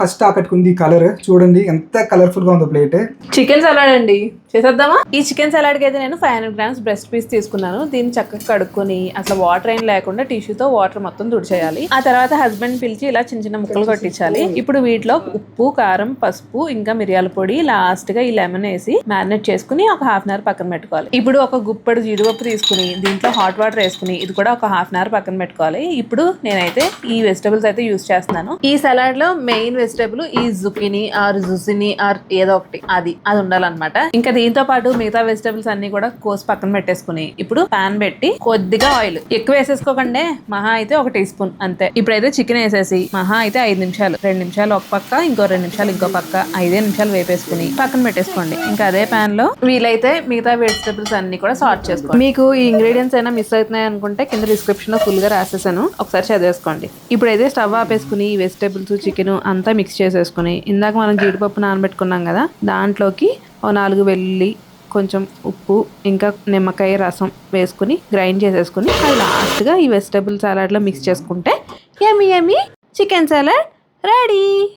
First ఆ పెట్టుకుంది colour. చూడండి ఎంత కలర్ఫుల్గా ఉందో ప్లేట్ చికెన్ సలాడ్ అండి. చేసేద్దామా? ఈ చికెన్ సలాడ్కి అయితే నేను five hundred grams breast piece తీసుకున్నాను. దీన్ని చక్కగా కడుక్కొని అసలు వాటర్ ఏం లేకుండా టిష్యూతో వాటర్ మొత్తం తుడిచేయాలి. ఆ తర్వాత హస్బెండ్ పిలిచి ఇలా చిన్న చిన్న ముక్కలు కొట్టించాలి. ఇప్పుడు వీటిలో ఉప్పు కారం పసుపు ఇంకా మిరియాల పొడి లాస్ట్గా ఈ లెమన్ వేసి మ్యారినేట్ చేసుకుని ఒక హాఫ్ అన్ అవర్ పక్కన పెట్టుకోవాలి. ఇప్పుడు ఒక గుప్పడు జీడిపప్పు తీసుకుని దీంట్లో హాట్ వాటర్ వేసుకుని ఇది కూడా ఒక హాఫ్ అన్ అవర్ పక్కన పెట్టుకోవాలి. ఇప్పుడు నేనైతే ఈ వెజిటబుల్స్ అయితే యూస్ చేస్తున్నాను. ఈ సలాడ్లో మెయిన్ వెజిటబుల్ ఈ జుకిని ఆర్ జుసిని ఆర్ ఏదో ఒకటి. అది అది ఉండాలన్నమాట. ఇంకా దీంతో పాటు మిగతా వెజిటబుల్స్ అన్ని కూడా కోసి పక్కన పెట్టేసుకుని ఇప్పుడు పాన్ పెట్టి కొద్దిగా ఆయిల్ ఎక్కువ వేసేసుకోకండి మహా అయితే ఒక టీ స్పూన్ అంతే. ఇప్పుడైతే చికెన్ వేసేసి మహా అయితే ఐదు నిమిషాలు రెండు నిమిషాలు ఒక పక్క ఇంకో రెండు నిమిషాలు ఇంకో పక్క ఐదే నిమిషాలు వేపేసుకుని పక్కన పెట్టేసుకోండి. ఇంకా అదే పాన్లో వీలైతే మిగతా వెజిటబుల్స్ అన్ని కూడా సార్ట్ చేసుకోండి. మీకు ఈ ఇంగ్రీడియంట్స్ అయినా మిస్ అవుతున్నాయి అనుకుంటే కింద డిస్క్రిప్షన్లో ఫుల్గా రాసేసాను. ఒకసారి చదివేసుకోండి. ఇప్పుడైతే స్టవ్ ఆపేసుకుని ఈ వెజిటబుల్స్ చికెన్ అంతా మిక్స్ చేసేసుకుని ఇందాక మనం జీడిపప్పు నానబెట్టుకున్నాం కదా దాంట్లోకి ఓ నాలుగు వెల్లుల్లి కొంచెం ఉప్పు ఇంకా నిమ్మకాయ రసం వేసుకుని గ్రైండ్ చేసేసుకుని అది లాస్ట్గా ఈ వెజిటబుల్ సలాడ్లో మిక్స్ చేసుకుంటే ఏమి ఏమి చికెన్ సలాడ్ రెడీ.